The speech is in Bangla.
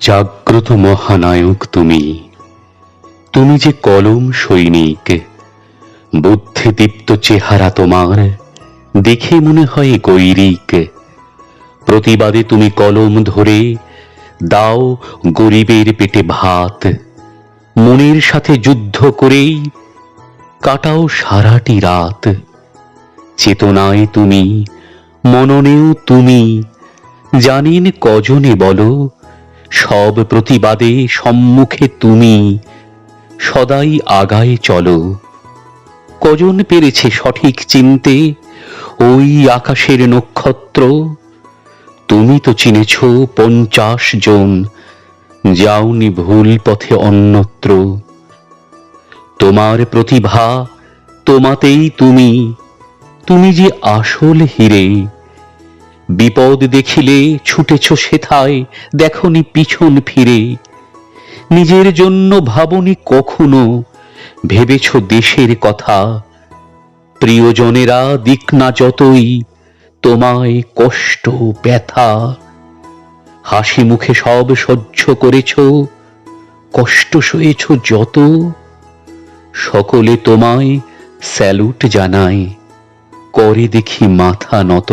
জাগ্রত মহানায়ক তুমি। তুমি যে কলম সৈনিক, বুদ্ধিদীপ্ত চেহারা তোমার, দেখে মনে হয় গৈরিক। প্রতিবাদে তুমি কলম ধরে দাও গরিবের পেটে ভাত। মনের সাথে যুদ্ধ করেই কাটাও সারাটি রাত। চেতনায় তুমি, মননেও তুমি, জানেন কজনে বলো সব প্রতিবাদে সম্মুখে তুমি। সদাই আগায় চলো। কজন পেরেছে সঠিক চিনতে? ওই আকাশের নক্ষত্র? তুমি তো চিনেছ পঞ্চাশ জন। যাওনি ভুল পথে অন্যত্র। তোমার প্রতিভা তোমাতেই তুমি। তুমি যে আসল হিরে। বিপদ দেখিলে ছুটেছ সেথায়, দেখনি পিছন ফিরে। নিজের জন্য ভাবনি কখনো, ভেবেছ দেশের কথা। প্রিয়জনেরা দিক না যতই, তোমায় কষ্ট, ব্যথা। হাসি মুখে সব সহ্য করেছ, কষ্ট সয়েছ যত। সকলে তোমায় স্যালুট জানায়, করে দেখি মাথা নত।